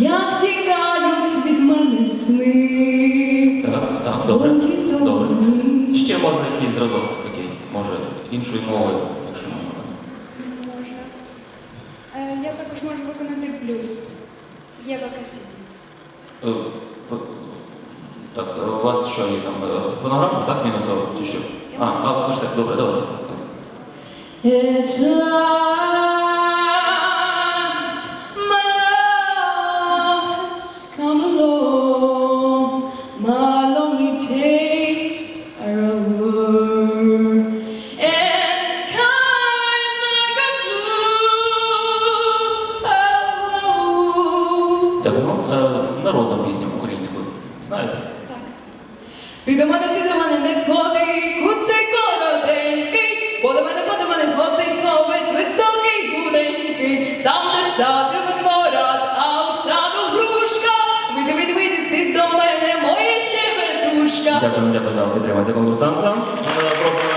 як тікають від мене сни. Так, так, добре. Добре. Ще можна якийсь зразок такий, може, іншою мовою, якщо можна. Може. Е, Я також можу виконати блюз. Єва Касі. Е, Так, е, у вас що є там е, фонограма, так, мінусова, чи що? А, а, ви хочете, добре, давайте. Так, так. Дякуємо. Е, Народну пісню українську. Знаєте? Так. Ти до мене, ти до мене не ходи, куцей коротенький, бо до мене, бо до мене ходить хлопець високий, худенький, там, де сади виноград, а у саду грушка. Вийди, вийди, вийди, ти до мене, моя щебетушка. Дякуємо, дякую за підтримати конкурсанта. Е, Просимо